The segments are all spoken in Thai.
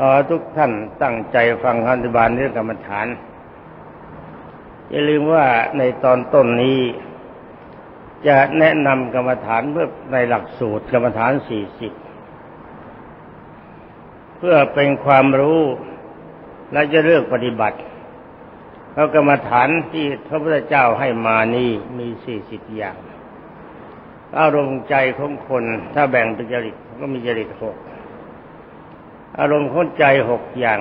ขอทุกท่านตั้งใจฟังคำอธิบายเรื่องกรรมฐาน อย่าลืมว่าในตอนต้นนี้ จะแนะนำกรรมฐานเพื่อในหลักสูตรกรรมฐานสี่สิบเพื่อเป็นความรู้และจะเลือกปฏิบัติเพราะกรรมฐานที่พระพุทธเจ้าให้มานี้มีสี่สิบอย่างอารมณ์ใจของคนถ้าแบ่งเป็นจริตก็มีจริตหก อารมณ์ของใจหกอย่าง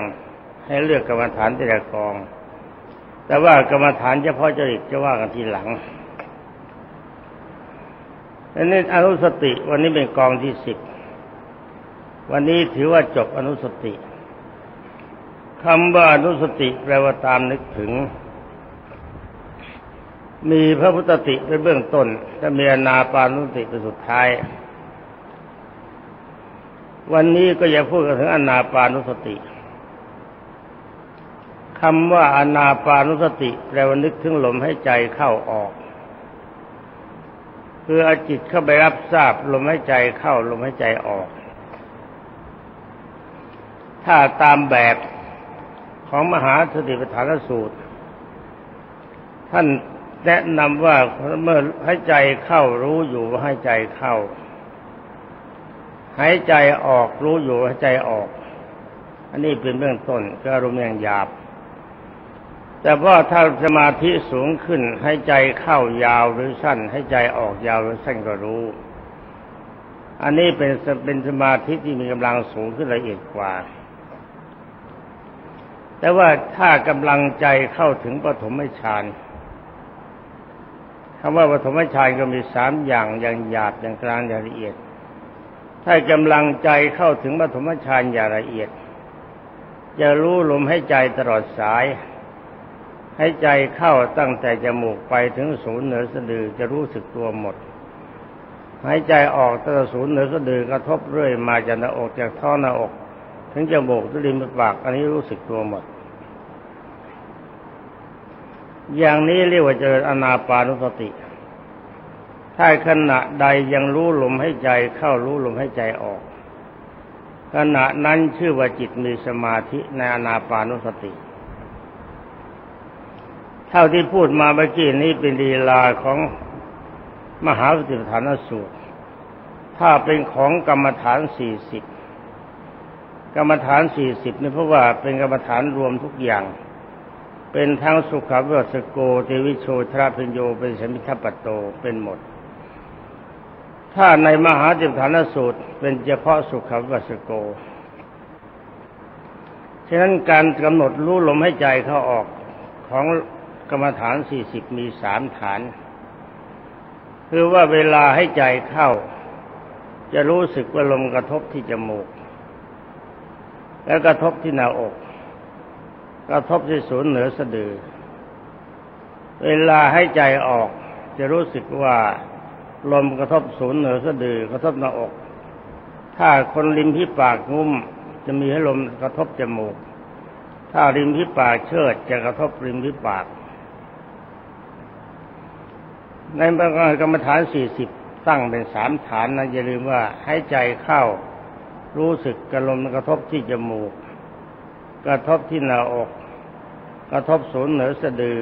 ให้เลือกกรรมฐานแต่ละกอง แต่ว่ากรรมฐานเฉพาะจริตจะว่ากันทีหลังอันนี้อนุสติวันนี้เป็นกองที่สิบวันนี้ถือว่าจบอนุสติคำว่าอนุสติแปลว่าตามนึกถึง มีพระพุทธติเป็นเบื้องต้นจะมีอนาปานุสติเป็นสุดท้าย วันนี้ก็จะพูดถึงอนาปานุสติคำว่าอนาปานุสติแปลว่านึกถึงลมให้ใจเข้าออก คือเอาจิตเข้าไปรับทราบลมหายใจเข้าลมหายใจออก ถ้าตามแบบของมหาสติปัฏฐานสูตร ท่านแนะนำว่าเมื่อหายใจเข้ารู้อยู่ว่าหายใจเข้า หายใจออกรู้อยู่หายใจออก อันนี้เป็นเบื้องต้นก็อารมณ์อย่างหยาบ แต่ว่าถ้าสมาธิสูงขึ้นให้ใจเข้ายาวหรือสั้น ให้ใจออกยาวหรือสั้นก็รู้ อันนี้เป็นเป็นสมาธิที่มีกำลังสูงขึ้นละเอียดกว่า แต่ว่าถ้ากำลังใจเข้าถึงปฐมฌานคำว่าปฐมฌานก็มีสามอย่างอย่างหยาบอย่างกลางอย่างละเอียด ถ้ากำลังใจเข้าถึงปฐมฌานอย่างละเอียด จะรู้ลมให้ใจตลอดสาย ให้ใจเข้าตั้งแต่จมูกไปถึงศูนย์เหนือสะดือจะรู้สึกตัวหมด หายใจออกตั้งแต่ศูนย์เหนือสะดือกระทบเรื่อยมาจากหน้าอกจากท่อหน้าอก ถึงจมูกถึงริมปากอันนี้รู้สึกตัวหมด อย่างนี้เรียกว่าเจริญอนาปานุสติ ถ้าขณะใดยังรู้ลมให้ใจเข้ารู้ลมให้ใจออก ขณะนั้นชื่อว่าจิตมีสมาธิในอนาปานุสติเท่าที่พูดมาเมื่อกี้นี้เป็นลีลาของมหาสติปัฏฐานสูตร ถ้าเป็นของกรรมฐานสี่สิบกรรมฐานสี่สิบนี่เพราะว่าเป็นกรรมฐานรวมทุกอย่าง เป็นทั้งสุขวิวัสโกเทวิโชทราพิญโยเป็นสมิทัปโตเป็นหมด ถ้าในมหาสติปัฏฐานสูตร เป็นเฉพาะสุขวัสโก ฉะนั้นการกำหนดรู้ลมให้ใจเข้าออกของกรรมฐานสี่สิบมีสามฐาน คือว่าเวลาให้ใจเข้า จะรู้สึกว่าลมกระทบที่จมูก แล้วกระทบที่หน้าอก กระทบที่ศูนย์เหนือสะดือ เวลาให้ใจออกจะรู้สึกว่า ลมกระทบศูนย์เหนือสะดือกระทบหน้าอก ถ้าคนริมที่ปากงุ้ม จะมีให้ลมกระทบจมูก ถ้าริมที่ปากเชิดจะกระทบริมที่ปาก ในกรรมฐานสี่สิบตั้งเป็นสามฐานนะอย่าลืมว่าให้ใจเข้ารู้สึกกระลมกระทบที่จมูก กระทบที่หน้าอก กระทบศูนย์เหนือสะดือ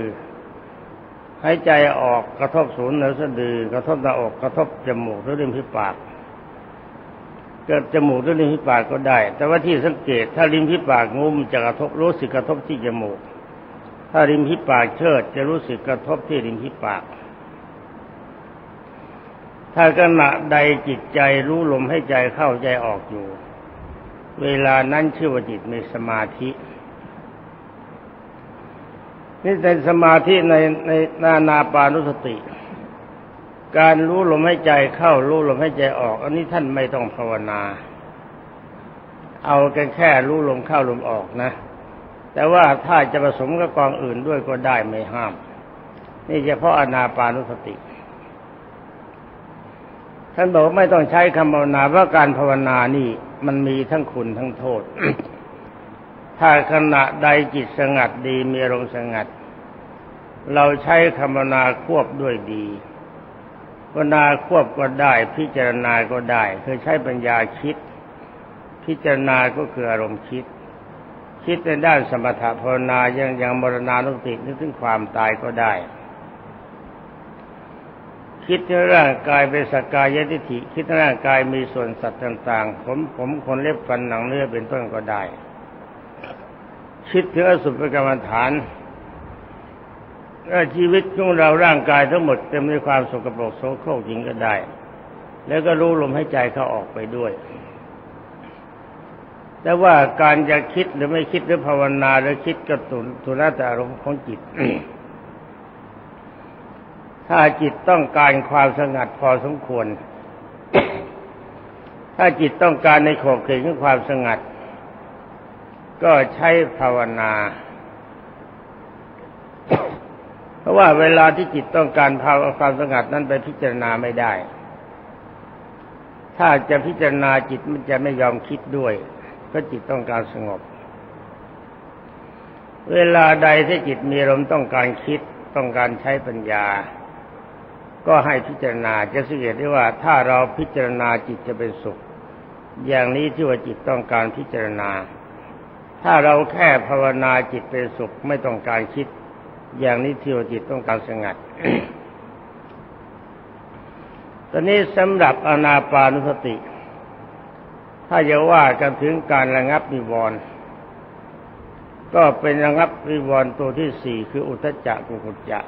ให้ใจออกกระทบศูนย์เหนือสะดือกระทบหน้าอกกระทบจมูกหรือริมฝีปากเกิดจมูกหรือริมฝีปากก็ได้ แต่ว่าที่สังเกตถ้าริมฝีปากงุ้มจะกระทบรู้สึกกระทบที่จมูก ถ้าริมฝีปากเชิดจะรู้สึกกระทบที่ริมฝีปาก ถ้าขณะใดจิตใจรู้ลมให้ใจเข้าใจออกอยู่ เวลานั้นชื่อว่าจิตมีสมาธิ นี่ในสมาธิในในนานาปานุสติ การรู้ลมให้ใจเข้ารู้ลมให้ใจออก อันนี้ท่านไม่ต้องภาวนา เอากันแค่รู้ลมเข้าลมออกนะ แต่ว่าถ้าจะผสมกับกองอื่นด้วยก็ได้ไม่ห้าม นี่เฉพาะอนาปานุสติ ท่านบอกไม่ต้องใช้คำภาวนาเพราะการภาวนานี่ มันมีทั้งคุณทั้งโทษ ถ้าขณะใดจิตสงัดดีมีอารมณ์สงัด เราใช้คำนาควบด้วยดีภาวนาควบก็ได้ พิจารณาก็ได้คือใช้ปัญญาคิด พิจารณาก็คืออารมณ์คิด คิดในด้านสมถะภาวนายังยังมรณานุตินึกถึงความตายก็ได้ คิดในร่างกายเป็นสกายทิฏฐิคิดในร่างกายมีส่วนสัตว์ต่าง ๆ ผมผมคนเล็บฟันหนังเนื้อเป็นต้นก็ได้ คิดถึงอสุภกรรมฐานชีวิตของเราร่างกายทั้งหมดเต็มด้วยความสกปรกโสโครกจริงก็ได้ แล้วก็รู้ลมให้ใจเขาออกไปด้วย แต่ว่าการจะคิดหรือไม่คิดหรือภาวนาหรือคิดกระตุนทุนแต่อารมณ์ของจิต ถ้าจิตต้องการความสงัดพอสมควร ถ้าจิตต้องการในขอบเขตของความสงัด ก็ใช้ภาวนา เพราะว่าเวลาที่จิตต้องการภาวความสงัดนั้นไปพิจารณาไม่ได้ ถ้าจะพิจารณาจิตมันจะไม่ยอมคิดด้วยเพราะจิตต้องการสงบ เวลาใดที่จิตมีลมต้องการคิดต้องการใช้ปัญญา ก็ให้พิจารณาจะสังเกตได้ว่า ถ้าเราพิจารณาจิตจะเป็นสุข อย่างนี้ที่ว่าจิตต้องการพิจารณา ถ้าเราแค่ภาวนาจิตเป็นสุขไม่ต้องการคิด อย่างนี้เที่ว่าจิตต้องการสงัดตอนนี้สำหรับอนาปานุสติ ถ้าจะว่ากันถึงการระงับนิวรณ์ก็เป็นระงับนิวรณ์ตัวที่สี่คืออุทจจะกุกุจจะ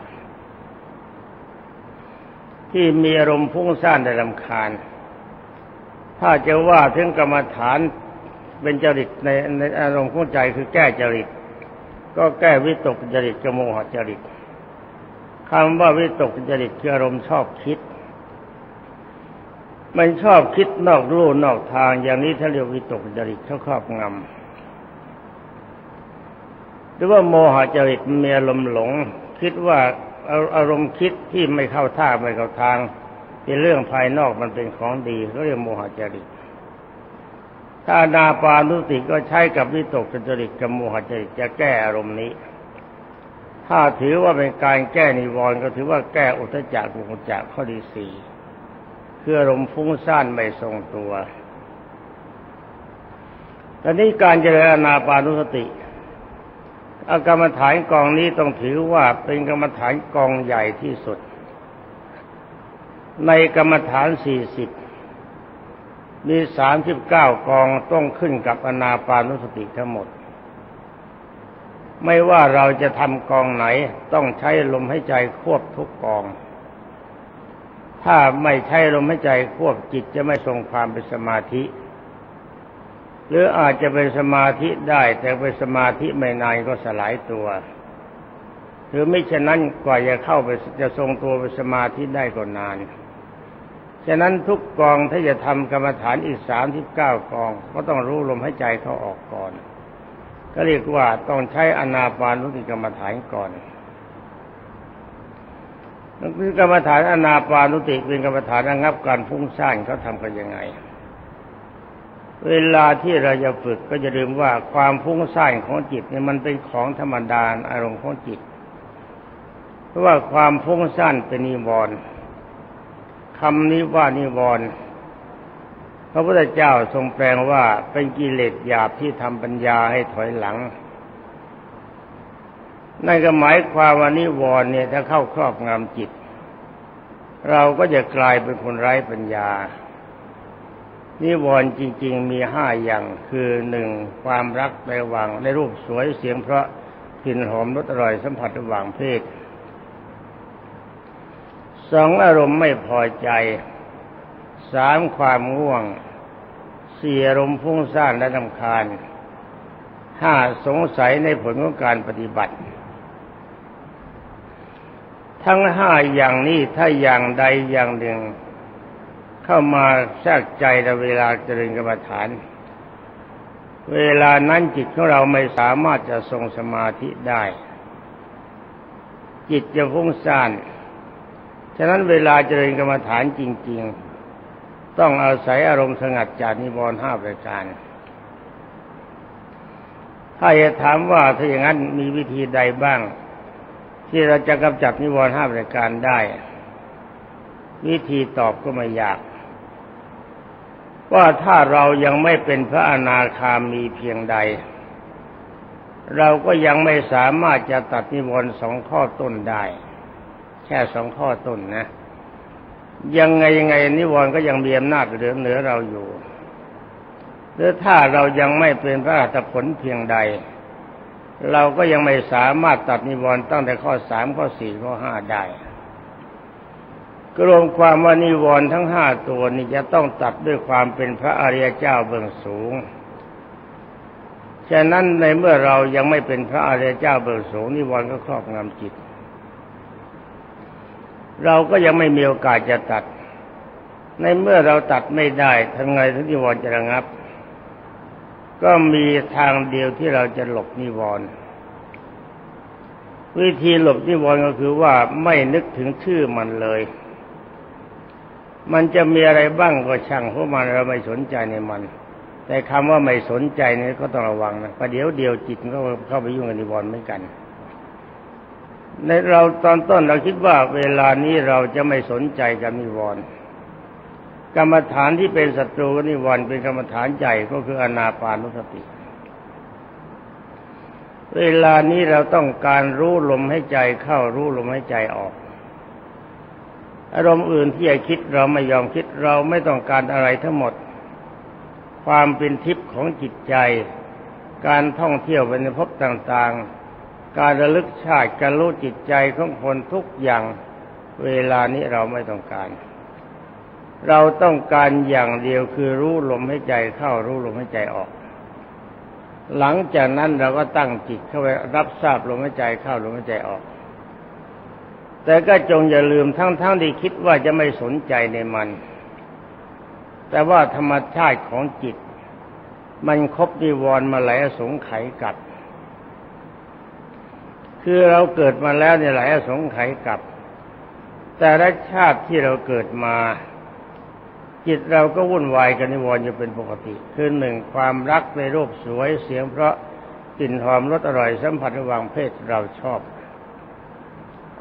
ที่มีอารมณ์พุ่งซ่านในลำคาญ ถ้าจะว่าถึงกรรมฐาน เป็นจริตในในอารมณ์ของใจคือแก้จริต ก็แก้วิตกจริตกับโมหจริตคำว่าวิตกจริตคืออารมณ์ชอบคิด มันชอบคิดนอกรูนอกทาง อย่างนี้ถ้าเรียกวิตกจริตเขาครอบงำหรือว่าโมหจริตมีอารมณ์หลง คิดว่าอารมณ์คิดที่ไม่เข้าท่าไม่เข้าทางเป็นเรื่องภายนอกมันเป็นของดีเขาเรียกโมหจริต ถ้านาปานุสติก็ใช้กับวิตกจริตกับโมหจริตจะแก้อารมณ์นี้ ถ้าถือว่าเป็นการแก้นิวรณ์ก็ถือว่าแก้อุทจักกุกุจจะข้อดีสี่คืออารมณ์ฟุ้งซ่านไม่ทรงตัวตอนนี้การเจริญนาปานุสติอากรรมฐานกองนี้ต้องถือว่าเป็นกรรมฐานกองใหญ่ที่สุด ในกรรมฐานสี่สิบ มีสามสิบเก้ากองต้องขึ้นกับอนาปานุสติทั้งหมด ไม่ว่าเราจะทำกองไหนต้องใช้ลมให้ใจควบทุกกอง ถ้าไม่ใช้ลมให้ใจควบจิตจะไม่ทรงความเป็นสมาธิ หรืออาจจะเป็นสมาธิได้แต่เป็นสมาธิไม่นานก็สลายตัว หรือไม่เช่นนั้นกว่าจะเข้าไปจะทรงตัวเป็นสมาธิได้ก็นาน ฉะนั้นทุกกองถ้าจะทำกรรมฐานอีกสามที่เก้ากอง ก็ต้องรู้ลมให้ใจเขาออกก่อน ก็เรียกว่าต้องใช้อนาปานุสติกรรมฐานก่อนนั่นคือกรรมฐานอนาปานุสติเป็นกรรมฐานระงับการฟุ้งซ่านเขาทำกันยังไง เวลาที่เราจะฝึกก็จะลืมว่าความฟุ้งซ่านของจิตเนี่ยมันเป็นของธรรมดาอารมณ์ของจิต เพราะว่าความฟุ้งซ่านเป็นนิวรณ์ คำนี้ว่านิวรณ์พระพุทธเจ้าทรงแปลงว่าเป็นกิเลสหยาบที่ทำปัญญาให้ถอยหลังนั่นก็หมายความว่านิวรณ์เนี่ยถ้าเข้าครอบงำจิต เราก็จะกลายเป็นคนไร้ปัญญา นิวรณ์จริง ๆ มีห้าอย่างคือหนึ่งความรักในหว่างในรูปสวยเสียงเพราะกลิ่นหอมรสอร่อยสัมผัสระหว่างเพศ สองอารมณ์ไม่พอใจสามความง่วงสี่อารมณ์ฟุ้งซ่านและลำคาญห้าสงสัยในผลของการปฏิบัติ ทั้งห้าอย่างนี้ถ้าอย่างใดอย่างหนึ่ง เข้ามาแทรกใจในเวลาเจริญกรรมฐาน เวลานั้นจิตของเราไม่สามารถจะทรงสมาธิได้ จิตจะฟุ้งซ่าน ฉะนั้นเวลาเจริญกรรมฐานจริง ๆ ต้องอาศัยอารมณ์สงัดจากนิวรณ์ห้าประการ ถ้าจะถามว่าถ้าอย่างนั้นมีวิธีใดบ้าง ที่เราจะกำจัดนิวรณ์ห้าประการได้ วิธีตอบก็ไม่ยาก ว่าถ้าเรายังไม่เป็นพระอนาคามีเพียงใด เราก็ยังไม่สามารถจะตัดนิวรณ์สองข้อต้นได้ แค่สองข้อต้นนะ ยังไงยังไงนิวรณ์ก็ยังมีอำนาจเหนือเหนือเราอยู่หรือถ้าเรายังไม่เป็นพระอัตผลเพียงใด เราก็ยังไม่สามารถตัดนิวรณ์ตั้งแต่ข้อสามข้อสี่ข้อห้าได้กรวมความว่านิวรณ์ทั้งห้าตัวนี้จะต้องตัดด้วยความเป็นพระอริยเจ้าเบื้องสูง ฉะนั้นในเมื่อเรายังไม่เป็นพระอริยเจ้าเบื้องสูงนิวรณ์ก็ครอบงำจิต เราก็ยังไม่มีโอกาสจะตัด ในเมื่อเราตัดไม่ได้ทำไงถึงนิวรณ์จะระงับ ก็มีทางเดียวที่เราจะหลบนิวรณ์วิธีหลบนิวรณ์ก็คือว่าไม่นึกถึงชื่อมันเลย มันจะมีอะไรบ้างก็ช่างเพราะมันเราไม่สนใจในมัน แต่คำว่าไม่สนใจนี่ก็ต้องระวังนะประเดี๋ยวเดียวจิตก็เข้าไปยุ่งกับนิวรณ์เหมือนกัน ในเราตอนต้นเราคิดว่าเวลานี้เราจะไม่สนใจกับนิวรณ์กรรมฐานที่เป็นศัตรูกับนิวรณ์เป็นกรรมฐานใหญ่ก็คืออนาปานุสติ เวลานี้เราต้องการรู้ลมให้ใจเข้ารู้ลมให้ใจออก อารมณ์อื่นที่จะคิดเราไม่ยอมคิดเราไม่ต้องการอะไรทั้งหมด ความเป็นทิพย์ของจิตใจ การท่องเที่ยวไปในภพต่างๆ การระลึกชาติการรู้จิตใจของคนทุกอย่างเวลานี้เราไม่ต้องการ เราต้องการอย่างเดียวคือรู้ลมให้ใจเข้ารู้ลมให้ใจออก หลังจากนั้นเราก็ตั้งจิตเข้าไปรับทราบลมใหายใจเข้าลมใหายใจออก แต่ก็จงอย่าลืมทั้งๆทที่คิดว่าจะไม่สนใจในมัน แต่ว่าธรรมชาติของจิต มันครบนิวรณ์มาหลายสงไขยกัด คือเราเกิดมาแล้วในหลายอสงไขยกับ แต่ละชาติที่เราเกิดมา จิตเราก็วุ่นวายกับนิวรณ์อยู่เป็นปกติ คือหนึ่งความรักในรูปสวยเสียงเพราะกลิ่นหอมรสอร่อยสัมผัสระหว่างเพศเราชอบ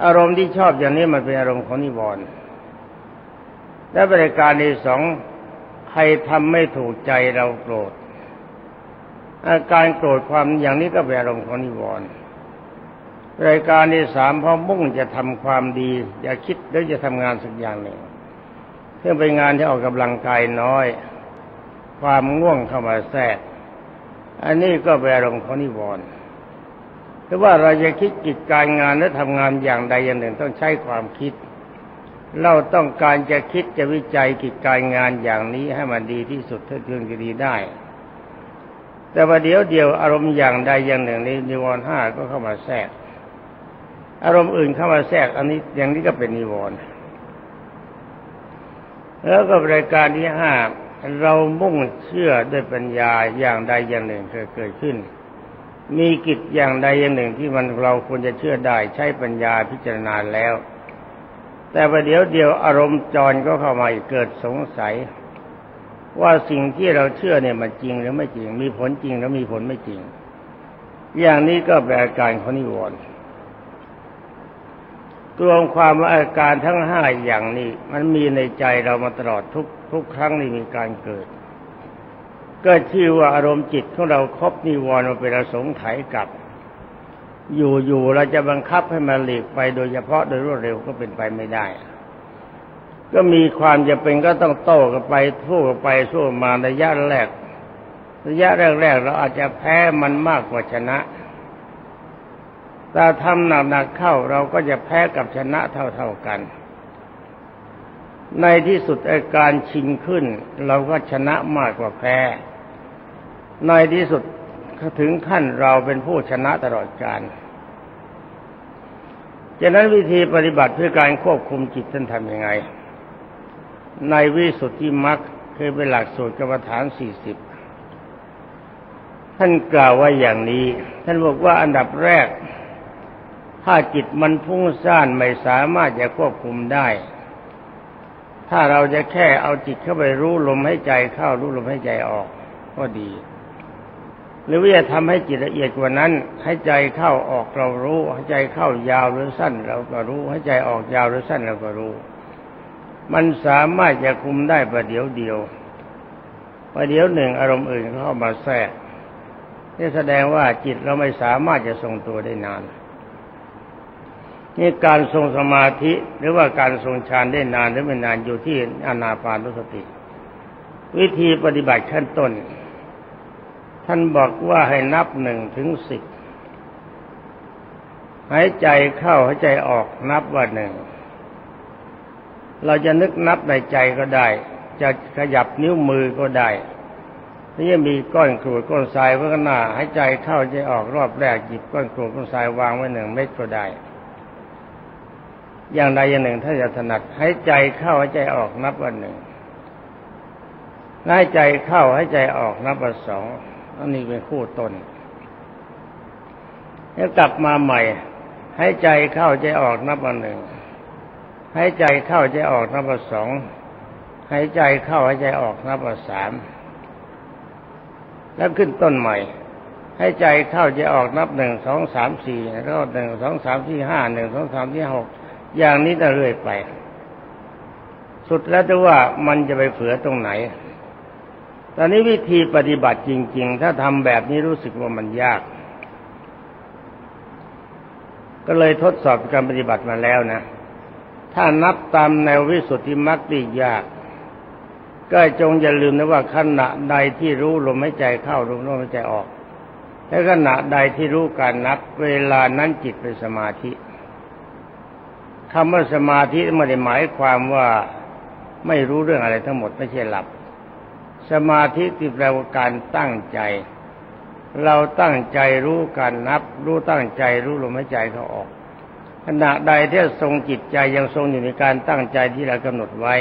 อารมณ์ที่ชอบอย่างนี้มันเป็นอารมณ์ของนิวรณ์และบริการที่สองใครทำไม่ถูกใจเราโกรธอาการโกรธความอย่างนี้ก็เป็นอารมณ์ของนิวรณ์ รายการที่สามพอมุ่งจะทำความดี อย่าคิดแล้วจะทำงานสักอย่างหนึ่งเพื่อเป็นงานที่ออกกำลังกายน้อย ความง่วงเข้ามาแทรก อันนี้ก็เป็นอารมณ์ของนิวรณ์แต่ว่าเราจะคิดกิจการงานและทำงานอย่างใดอย่างหนึ่งต้องใช้ความคิด เราต้องการจะคิดจะวิจัยกิจการงานอย่างนี้ให้มันดีที่สุดเท่าที่จะดีได้ แต่ว่าเดี๋ยวเดียวอารมณ์อย่างใดอย่างหนึ่งในนิวรณ์ห้าก็เข้ามาแทรก อารมณ์อื่นเข้ามาแทรกอันนี้อย่างนี้ก็เป็นนิวรณ์แล้วก็รายการที่ห้าเรามุ่งเชื่อด้วยปัญญาอย่างใดอย่างหนึ่งเคยเกิดขึ้น มีกิจอย่างใดอย่างหนึ่งที่มันเราควรจะเชื่อได้ใช้ปัญญาพิจารณาแล้ว แต่ประเดี๋ยวเดียวอารมณ์จรก็เข้ามาเกิดสงสัย ว่าสิ่งที่เราเชื่อเนี่ยมันจริงหรือไม่จริง มีผลจริงหรือมีผลไม่จริง อย่างนี้ก็เป็นอาการของนิวรณ์ รวมความว่าอาการทั้งห้าอย่างนี้ มันมีในใจเรามาตลอดทุกทุกครั้งที่มีการเกิด ก็ชื่อว่าอารมณ์จิตของเราครบนิวรณ์มาเป็นอสงไขยกับ อยู่ๆเราจะบังคับให้มันหลีกไปโดยเฉพาะโดยรวดเร็วก็เป็นไปไม่ได้ ก็มีความจะเป็นก็ต้องโต้กันไปสู้กันไปสู้มาระยะแรกระยะแรกๆเราอาจจะแพ้มันมากกว่าชนะ แต่ทำหนักๆเข้าเราก็จะแพ้กับชนะเท่าๆกัน ในที่สุดอาการชิงขึ้น เราก็ชนะมากกว่าแพ้ ในที่สุดถึงขั้นเราเป็นผู้ชนะตลอดกาลจากนั้นวิธีปฏิบัติเพื่อการควบคุมจิตท่านทำยังไง ในวิสุทธิมรรคคือเป็นหลักสูตรกรรมฐานสี่สิบท่านกล่าวว่าอย่างนี้ ท่านบอกว่าอันดับแรก ถ้าจิตมันพุ่งซ่านไม่สามารถจะควบคุมได้ ถ้าเราจะแค่เอาจิตเข้าไปรู้ลมให้ใจเข้ารู้ลมให้ใจออก ก็ดี หรือว่าจะทำให้จิตละเอียดกว่านั้น ให้ใจเข้าออกเรารู้ให้ใจเข้ายาวหรือสั้น เราก็รู้ให้ใจออกยาวหรือสั้นเราก็รู้ มันสามารถจะคุมได้ประเดี๋ยวเดียวประเดี๋ยวหนึ่งอารมณ์อื่นเข้ามาแทรกนี่แสดงว่าจิตเราไม่สามารถจะทรงตัวได้นาน นี่การทรงสมาธิหรือว่าการทรงฌานได้นานหรือไม่นานอยู่ที่อานาปานุสติ วิธีปฏิบัติขั้นต้น ท่านบอกว่าให้นับหนึ่งถึงสิบหายใจเข้าหายใจออกนับว่าหนึ่งเราจะนึกนับในใจก็ได้ จะขยับนิ้วมือก็ได้นี่มีก้อนกรวดก้อนทรายไว้ข้างหน้าหายใจเข้าใจออกรอบแรกหยิบก้อนกรวดก้อนทรายวางไว้หนึ่งเม็ดก็ได้ อย่างใดอย่างหนึ่งถ้าจะถนัดหายใจเข้าหายใจออกนับว่าหนึ่งหายใจเข้าหายใจออกนับว่าสองอันนี้เป็นคู่ต้นแล้วกลับมาใหม่หายใจเข้าใจออกนับว่าหนึ่งหายใจเข้าใจออกนับว่าสองหายใจเข้าหายใจออกนับว่าสามแล้วขึ้นต้นใหม่ให้ใจเข้าใจออกนับหนึ่งสองสามสี่แล้วหนึ่งสองสามสี่ห้าหนึ่งสองสามสี่หก อย่างนี้จะเรื่อยไป สุดแล้วจะว่ามันจะไปเผือตรงไหน ตอนนี้วิธีปฏิบัติจริง ๆ ถ้าทำแบบนี้รู้สึกว่ามันยาก ก็เลยทดสอบการปฏิบัติมาแล้วนะ ถ้านับตามแนววิสุทธิมรรคดียาก ก็จงอย่าลืมนะว่าขณะใดที่รู้ลมหายใจเข้าลมหายใจออกและขณะใดที่รู้การนับเวลานั้นจิตเป็นสมาธิ คำว่าสมาธิไม่ได้หมายความว่าไม่รู้เรื่องอะไรทั้งหมดไม่ใช่หลับ สมาธิที่แปลว่าการตั้งใจ เราตั้งใจรู้การนับ รู้ตั้งใจรู้ลมหายใจเขาออก ขณะใดที่ทรงจิตใจยังทรงอยู่ในการตั้งใจที่เรากำหนดไว้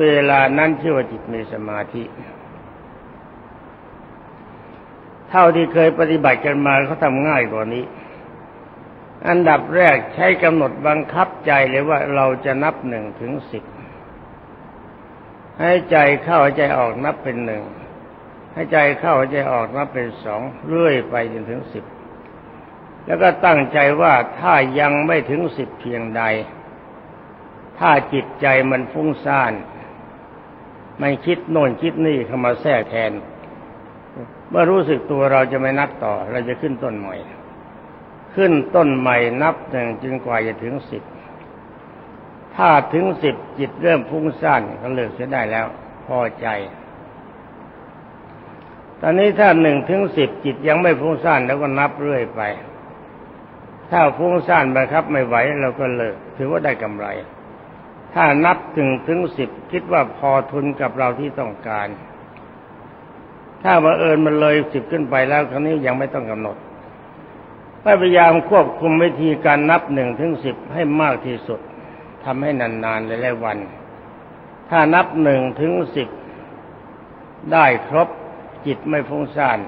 เวลานั้นชื่อว่าจิตมีสมาธิ เท่าที่เคยปฏิบัติกันมาเขาทำง่ายกว่านี้ อันดับแรกใช้กำหนดบังคับใจเลยว่าเราจะนับหนึ่งถึงสิบให้ใจเข้าใจออกนับเป็นหนึ่งให้ใจเข้าใจออกนับเป็นสองเรื่อยไปจนถึงสิบแล้วก็ตั้งใจว่าถ้ายังไม่ถึงสิบเพียงใด ถ้าจิตใจมันฟุ้งซ่านมันคิดโน่นคิดนี่เข้ามาแทรกแทน เมื่อรู้สึกตัวเราจะไม่นับต่อ เราจะขึ้นต้นใหม่ ขึ้นต้นใหม่นับหนึ่งจนกว่าจะถึงสิบถ้าถึงสิบจิตเริ่มฟุ้งซ่านก็เลิกเสียได้แล้ว พอใจ ตอนนี้ถ้าหนึ่งถึงสิบจิตยังไม่ฟุ้งซ่านแล้วก็นับเรื่อยไป ถ้าฟุ้งซ่านบังคับไม่ไหวเราก็เลิก ถือว่าได้กำไร ถ้านับถึงถึงสิบคิดว่าพอทุนกับเราที่ต้องการ ถ้าบังเอิญมันเลยสิบขึ้นไปแล้วครั้นี้ยังไม่ต้องกำหนด พยายามควบคุมวิธีการนับหนึ่งถึงสิบให้มากที่สุดทำให้นานๆหลายๆวัน ถ้านับหนึ่งถึงสิบได้ครบจิตไม่ฟุ้งซ่าน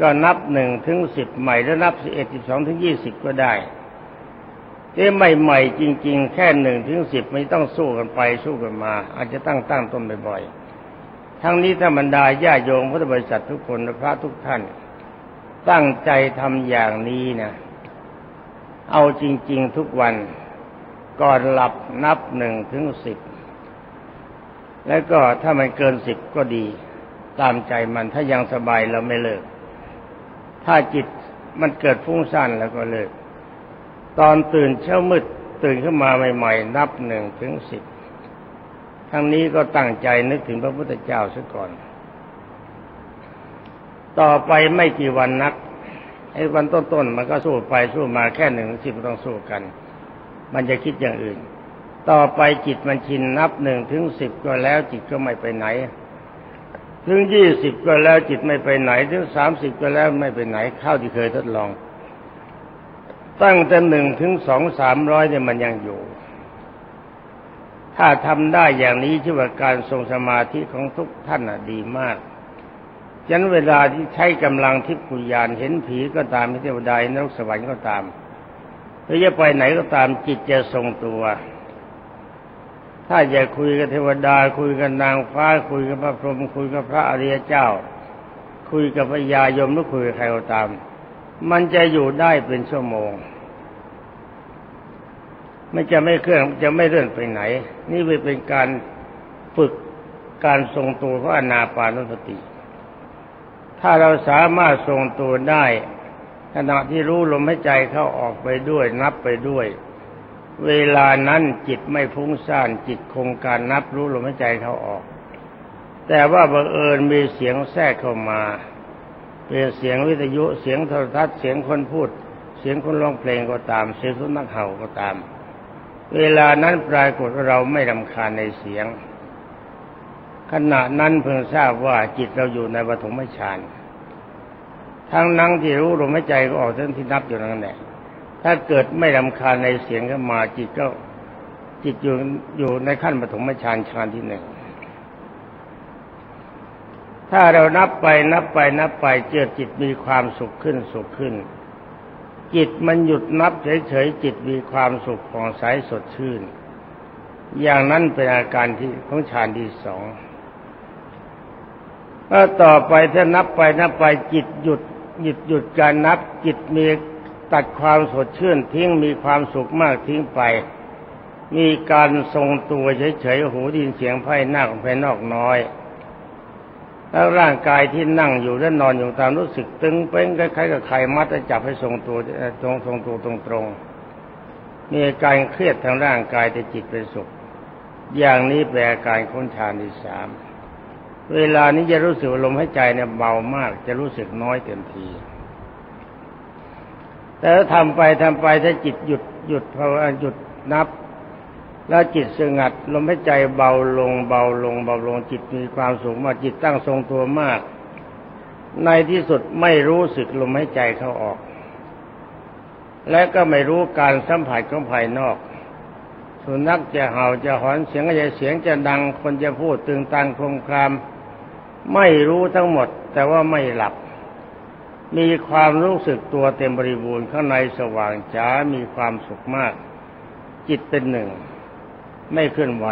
ก็นับหนึ่งถึงสิบใหม่แล้วนับสิบเอ็ดสิบสองถึงยี่สิบก็ได้เอ้ไม่ใหม่จริง ๆ แค่หนึ่งถึงสิบไม่ต้องสู้กันไปสู้กันมา อาจจะตั้งตั้งต้นบ่อยๆทั้งนี้ถ้าบรรดาญาโยมพุทธบริษัททุกคนและพระทุกท่าน ตั้งใจทำอย่างนี้นะเอาจริง ๆ ทุกวันก่อนหลับนับหนึ่งถึงสิบแล้วก็ถ้ามันเกินสิบก็ดี ตามใจมันถ้ายังสบายเราไม่เลิก ถ้าจิตมันเกิดฟุ้งซ่านแล้วก็เลิก ตอนตื่นเช้ามืดตื่นขึ้นมาใหม่ๆ นับหนึ่งถึงสิบทั้งนี้ก็ตั้งใจนึกถึงพระพุทธเจ้าซะก่อน ต่อไปไม่กี่วันนักไอ้วันต้นๆมันก็สู้ไปสู้มาแค่หนึ่งสิบต้องสู้กัน มันจะคิดอย่างอื่น ต่อไปจิตมันชินนับหนึ่งถึงสิบก็แล้วจิตก็ไม่ไปไหน ถึงยี่สิบก็แล้วจิตไม่ไปไหน ถึงสามสิบก็แล้วไม่ไปไหนเข้าที่เคยทดลอง ตั้งแต่หนึ่งถึงสองสามร้อยเนี่ยมันยังอยู่ ถ้าทำได้อย่างนี้ชื่อว่าการทรงสมาธิของทุกท่านดีมาก ฉะนั้นเวลาที่ใช้กำลังทิพยานเห็นผีก็ตามเทวดานรกสวรรค์ก็ตามรือจะไปไหนก็ตามจิตจะทรงตัว ถ้าอยากคุยกับเทวดา คุยกับนางฟ้า คุยกับพระพรหมคุยกับพระอริยเจ้า คุยกับพระยายมหรือคุยกับใครก็ตาม มันจะอยู่ได้เป็นชั่วโมงไม่จะไม่เคลื่อนจะไม่เลื่อนไปไหน นี่เป็นการฝึกการทรงตัวของอนาปานสติ ถ้าเราสามารถทรงตัวได้ขณะที่รู้ลมหายใจเข้าออกไปด้วยนับไปด้วย เวลานั้นจิตไม่ฟุ้งซ่านจิตคงการนับรู้ลมหายใจเข้าออก แต่ว่าบังเอิญมีเสียงแทรกเข้ามา เป็นเสียงวิทยุเสียงโทรทัศน์เสียงคนพูด เสียงคนร้องเพลงก็ตาม เสียงสุนัขเห่าก็ตาม เวลานั้นปรากฏเราไม่รำคาญในเสียง ขณะนั้นเพิ่งทราบว่าจิตเราอยู่ในปฐมฌานทั้งนั่งที่รู้ลมหายใจก็ออกทั้งที่นับอยู่นั่นแหละถ้าเกิดไม่รำคาญในเสียงก็มาจิตก็จิตอยู่อยู่ในขั้นปฐมฌานฌานที่หนึ่งถ้าเรานับไปนับไปนับไปเจอจิตมีความสุขขึ้นสุขขึ้น จิตมันหยุดนับเฉยๆจิตมีความสุขของใสสดชื่น อย่างนั้นเป็นอาการที่ของฌานที่สอง แล้วต่อไปถ้านับไปนับไปจิตหยุดหยุดหยุดการนับจิตมีตัดความสดชื่นทิ้งมีความสุขมากทิ้งไป มีการทรงตัวเฉยๆหูดินเสียงไพ่หน้าของภายนอกน้อย แล้วร่างกายที่นั่งอยู่และนอนอยู่ตามรู้สึกตึงเป้งคล้ายๆกับใครมัดและจับให้ทรงตัวตรงทรงตัวตรงๆมีอาการเครียดทางร่างกายแต่จิตเป็นสุข อย่างนี้แปลอาการค้นฌานที่สาม เวลานี้จะรู้สึกลมหายใจเนี่ยเบามาก จะรู้สึกน้อยเต็มที แต่ถ้าทำไปทำไปถ้าจิตหยุดหยุดพอหยุดนับ แล้วจิตสงัด ลมหายใจเบาลง เบาลง เบาลงจิตมีความสุขมากจิตตั้งทรงตัวมาก ในที่สุดไม่รู้สึกลมหายใจเข้าออก และก็ไม่รู้การสัมผัสของภายนอกสุนัขจะเห่าจะหอนเสียงอะไรเสียงจะดัง คนจะพูดตึงตังคลมคลาม ไม่รู้ทั้งหมด แต่ว่าไม่หลับ มีความรู้สึกตัวเต็มบริบูรณ์ข้างในสว่างจ้ามีความสุขมาก จิตเป็นหนึ่ง ไม่เคลื่อนไหว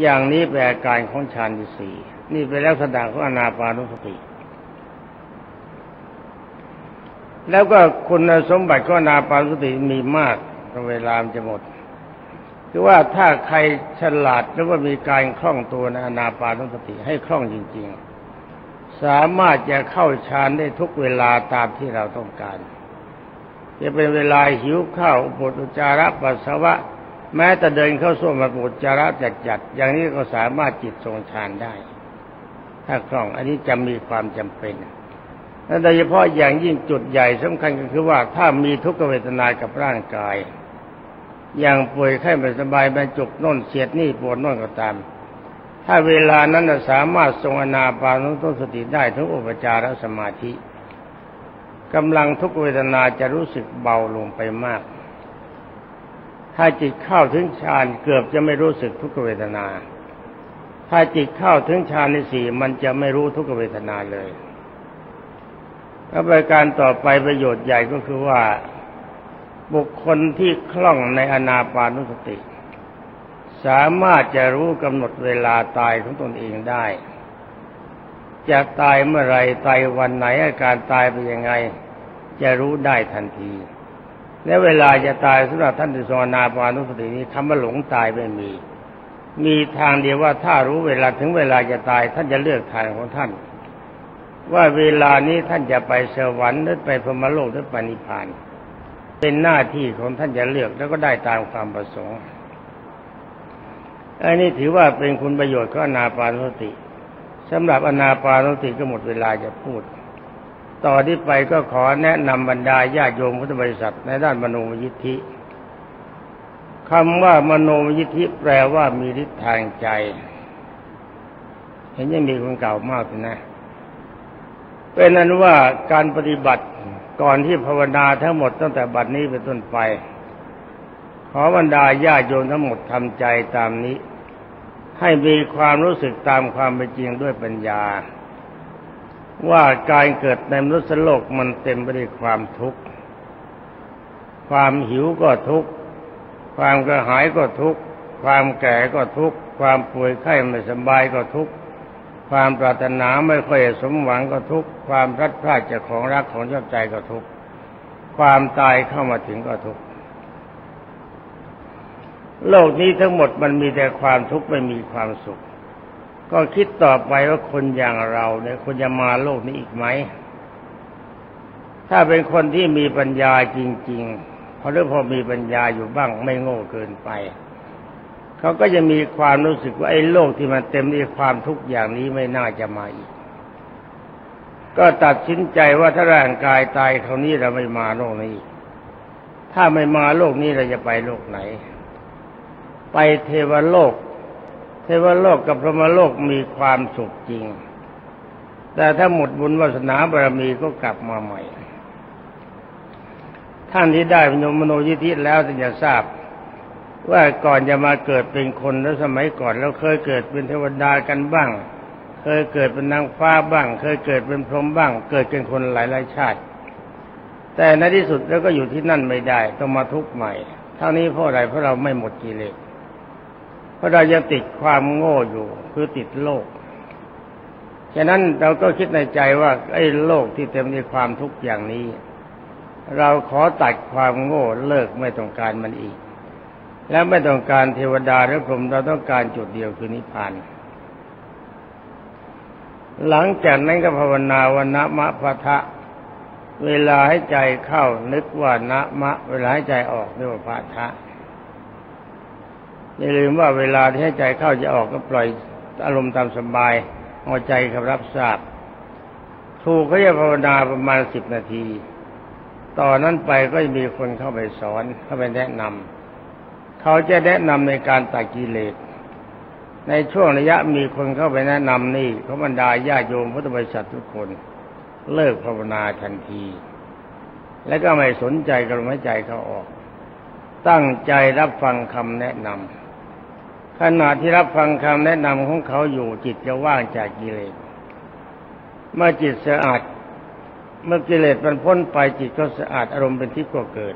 อย่างนี้เป็นอาการของฌานที่สี่นี่เป็นลักษณะของอนาปานุสติแล้วก็คุณสมบัติของนาปานุสติมีมากเวลาจะหมด คือว่าถ้าใครฉลาดหรือว่ามีการคล่องตัวในอนาปานสติให้คล่องจริง ๆ สามารถจะเข้าฌานได้ทุกเวลาตามที่เราต้องการ จะเป็นเวลาหิวข้าวปวดอุจจาระปัสสาวะ แม้แต่เดินเข้าส้วมมาปวดจาระจัดจัดๆอย่างนี้ก็สามารถจิตทรงฌานได้ ถ้าคล่องอันนี้จะมีความจำเป็นและโดยเฉพาะอย่างยิ่งจุดใหญ่สำคัญก็คือว่าถ้ามีทุกขเวทนากับร่างกาย อย่างป่วยไข้ไม่สบายบรรจุกน่นเสียดนี่ปวดน่นก็ตาม ถ้าเวลานั้นสามารถทรงอนาปานุสติได้ทุกอุปจารสมาธิกำลังทุกเวทนาจะรู้สึกเบาลงไปมาก ถ้าจิตเข้าถึงฌานเกือบจะไม่รู้สึกทุกเวทนา ถ้าจิตเข้าถึงฌานในสี่มันจะไม่รู้ทุกเวทนาเลยแล้วประการต่อไปประโยชน์ใหญ่ก็คือว่า บุคคลที่คล่องในอนาปานุสติ สามารถจะรู้กำหนดเวลาตายของตนเองได้ จะตายเมื่อไรตายวันไหนอาการตายเป็นยังไง จะรู้ได้ทันทีและเวลาจะตายสำหรับท่านที่ทรงอนาปานุสตินี้คำว่าหลงตายไม่มี มีทางเดียวว่าถ้ารู้เวลาถึงเวลาจะตายท่านจะเลือกทางของท่าน ว่าเวลานี้ท่านจะไปสวรรค์หรือไปพรหมโลกหรือไปนิพพาน เป็นหน้าที่ของท่านจะเลือกแล้วก็ได้ตามความประสงค์อันนี้ถือว่าเป็นคุณประโยชน์ของอนาปานสติสำหรับอนาปานสติก็หมดเวลาจะพูด ต่อที่ไปก็ขอแนะนำบรรดาญาโยมพุทธบริษัทในด้านมโนมยิทธิคำว่ามโนมยิทธิแปลว่ามีฤทธิ์ทางใจ เห็นยังมีคนเก่ามากนะเป็นนั้นว่าการปฏิบัติ ก่อนที่ภาวนาทั้งหมดตั้งแต่บัดนี้เป็นต้นไป ขอบรรดาญาโยมทั้งหมดทำใจตามนี้ ให้มีความรู้สึกตามความเป็นจริงด้วยปัญญา ว่าการเกิดในมนุษย์โลกมันเต็มไปด้วยความทุกข์ ความหิวก็ทุกข์ ความกระหายก็ทุกข์ ความแก่ก็ทุกข์ ความป่วยไข้ไม่สบายก็ทุกข์ ความปรารถนาไม่ค่อยสมหวังก็ทุกข์ความพลัดพรากจากของรักของชอบใจก็ทุกข์ความตายเข้ามาถึงก็ทุกข์โลกนี้ทั้งหมดมันมีแต่ความทุกข์ไม่มีความสุข ก็คิดต่อไปว่าคนอย่างเราเนี่ยควรจะมาโลกนี้อีกไหม ถ้าเป็นคนที่มีปัญญาจริงๆพอหรือพอมีปัญญาอยู่บ้างไม่โง่เกินไป เขาก็จะมีความรู้สึกว่าไอ้โลกที่มันเต็มด้วยความทุกข์อย่างนี้ไม่น่าจะมาอีก ก็ตัดสินใจว่าถ้าร่างกายตายคราวนี้เราไม่มาโลกนี้ ถ้าไม่มาโลกนี้เราจะไปโลกไหน ไปเทวโลก เทวโลกกับพรหมโลกมีความสุขจริง แต่ถ้าหมดบุญวาสนาบารมีก็กลับมาใหม่ท่านที่ได้มโนมโนยิธิแล้วจะทราบ ว่าก่อนจะมาเกิดเป็นคนแล้วสมัยก่อนเราเคยเกิดเป็นเทวดากันบ้าง เคยเกิดเป็นนางฟ้าบ้าง เคยเกิดเป็นพรหมบ้าง เกิดเป็นคนหลายหลายชาติ แต่ในที่สุดเราก็อยู่ที่นั่นไม่ได้ต้องมาทุกข์ใหม่เท่านี้เพราะอะไรเพราะเราไม่หมดกิเลสเพราะเรายังติดความโง่อยู่คือติดโลกฉะนั้นเราก็คิดในใจว่าไอ้โลกที่เต็มด้วยความทุกข์อย่างนี้ เราขอตัดความโง่เลิกไม่ต้องการมันอีก และไม่ต้องการเทวดาหรือพรหมเราต้องการจุดเดียวคือนิพพาน หลังจากนั้นก็ภาวนาวันนะมะพะทะ เวลาให้ใจเข้านึกว่านะมะ เวลาให้ใจออกนึกว่าพะทะอย่าลืมว่าเวลาที่ให้ใจเข้าจะออกก็ปล่อยอารมณ์ตามสบายเอาใจคำรับทราบ ถูกเขาจะภาวนาประมาณสิบนาทีต่อนนั้นไปก็จะมีคนเข้าไปสอนเข้าไปแนะนำ เขาจะแนะนำในการตัดกิเลส ในช่วงระยะมีคนเข้าไปแนะนำนี่เขาบรรดาญาติโยมพุทธบริษัททุกคน เลิกภาวนาทันที และก็ไม่สนใจกับลมหายใจเขาออก ตั้งใจรับฟังคำแนะนำขณะที่รับฟังคำแนะนำของเขาอยู่จิตจะว่างจากกิเลส เมื่อจิตสะอาด เมื่อกิเลสมันพ้นไปจิตก็สะอาดอารมณ์เป็นทิพย์ก็เกิด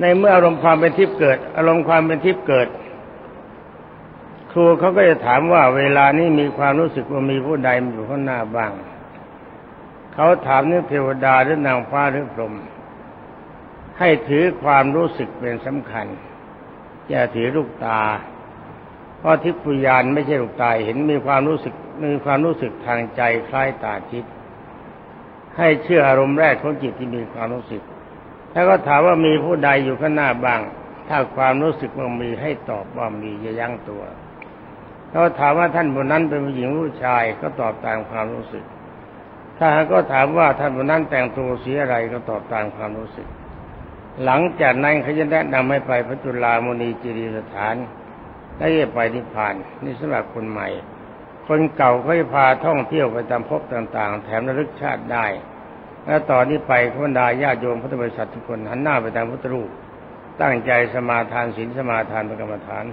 ในเมื่ออารมณ์ความเป็นทิพย์เกิด อารมณ์ความเป็นทิพย์เกิด ครูเขาก็จะถามว่าเวลานี้มีความรู้สึกว่ามีผู้ใดอยู่ข้างหน้าบ้าง เขาถามนึกเทวดาหรือนางฟ้าหรือพรหมให้ถือความรู้สึกเป็นสำคัญอย่าถือลูกตา เพราะทิพยานไม่ใช่ลูกตาเห็นมีความรู้สึกมีความรู้สึกทางใจคล้ายตาทิพย์ให้เชื่ออารมณ์แรกของจิตที่มีความรู้สึก แล้วก็ถามว่ามีผู้ใดอยู่ข้างหน้าบ้าง ถ้าความรู้สึกว่ามีให้ตอบว่ามีอย่ายั้งตัวเขาถามว่าท่านบนนั้นเป็นผู้หญิงผู้ชายก็ตอบตามความรู้สึก ถ้าหากก็ถามว่าท่านบนนั้นแต่งตัวสีอะไรก็ตอบตามความรู้สึก หลังจากนั้นเขาจะแนะนำให้ไปพระจุลามณีจิริสถานและจะไปนิพพานนี่สำหรับคนใหม่ คนเก่าเขาจะพาท่องเที่ยวไปตามภพต่าง ๆ แถมระลึกชาติได้ และตอนนี้ไปขบรรดาญาโยมพุทธบริษัททุกคนหันหน้าไปทางพุทธรูปตั้งใจสมาทานศีลสมาทานเป็นกรรมฐาน